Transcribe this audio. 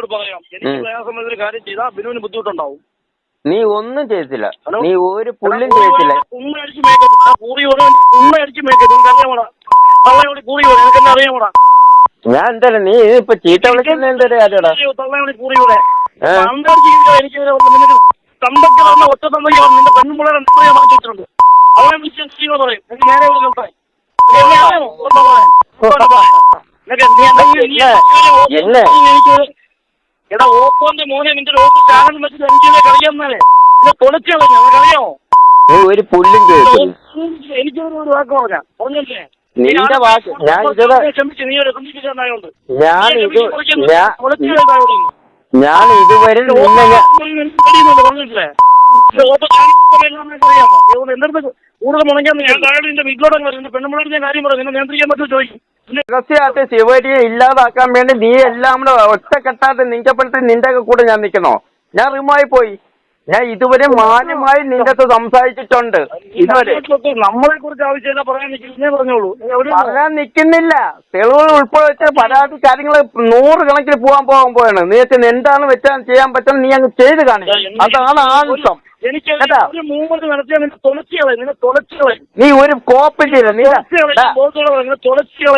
ബിനുവിനോട് പറയാം. എനിക്ക്. പ്രയാസമുള്ള ഒരു കാര്യം ചെയ്താൽ ബിനുവിന് ബുദ്ധിമുട്ടുണ്ടാവും. നീ ഒന്നും ചെയ്തില്ല നീ ഒരു പുല്ലും ചെയ്തില്ല ഉമ്മയടിച്ച് മേക്കത്തില്ല കൂറി ഉമ്മ അടിച്ച് മേക്കത്ത് നിനക്ക് അറിയാമോടാ തള്ളയോട് കൂറി പോലെ. നിനക്ക് എന്നെ അറിയാമോടാ ഞാൻ എന്തായാലും നീ ഇപ്പൊ ചീത്ത വിളിക്കുന്ന തള്ളയോട് കൂറി പോലെ. ഏ? എനിക്ക് നിനക്ക് പറഞ്ഞ ഒറ്റ പറഞ്ഞ നിന്റെ അവനെ വിളിച്ച് സ്ത്രീകൾ പറയും. എനിക്ക് നേരെ വിളി കേൾക്കാൻ അറിയാമോ? ഒന്ന് പറയാൻ. ഒന്ന് പറയാൻ. നിനക്ക് നീ എന്തെങ്കിലും- നീ എന്തെങ്കിലും എന്നെ? എടാ ഓപ്പോന്റെ മോനെ നിന്റെ ഓപ്പ് ചാനൽ വെച്ചിട്ട് എനിക്ക് കളിയാന്നാലേ നിന്നെ തൊളിച്ചു കളഞ്ഞു ഒരു പുല്ലും എനിക്കൊരു ഒരു വാക്ക് പറഞ്ഞ. പറഞ്ഞല്ലേ നിന്റെ വാക്ക് ഞാൻ ഇത് ഞാൻ ഇത് ഞാൻ ഞാൻ ഇതുവരെ നിന്നെ കൂടുതൽ മുണങ്ങിയാൽ താഴെ നിന്റെ ഞാൻ കാര്യം പറഞ്ഞു നിന്നെ നിയന്ത്രിക്കാൻ പറ്റുമോ ചോദിക്കും. രഹസ്യമായിട്ട് ശിവരിയെ ഇല്ലാതാക്കാൻ വേണ്ടി നീ എല്ലാം കൂടെ നിങ്കപ്പെടുത്തി നിന്റെ കൂടെ ഞാൻ നിൽക്കണോ ഞാൻ റിമായി പോയി. ഞാൻ ഇതുവരെ മാന്യമായി നിന്റെ അടുത്ത് സംസാരിച്ചിട്ടുണ്ട്. ഇതുവരെ. നമ്മളെ കുറിച്ച് ആവശ്യമില്ല പറയാൻ നിൽക്കുന്നേ പറഞ്ഞോളൂ. പറയാൻ നിൽക്കുന്നില്ല തെളിവുകൾ ഉൾപ്പെടെ വെച്ച പരാതി കാര്യങ്ങൾ നൂറ് കണക്കിന് പോകാൻ പോകാൻ പോവാണ്. നീ വെച്ചാൽ എന്താണ് വെച്ചാൽ ചെയ്യാൻ പറ്റും നീ അങ്ങ് ചെയ്ത് കാണിക്കും. അതാണ് ആവശ്യം എനിക്ക് നീ ഒരു കോപ്പിട്ടില്ല നീ തുളച്ചു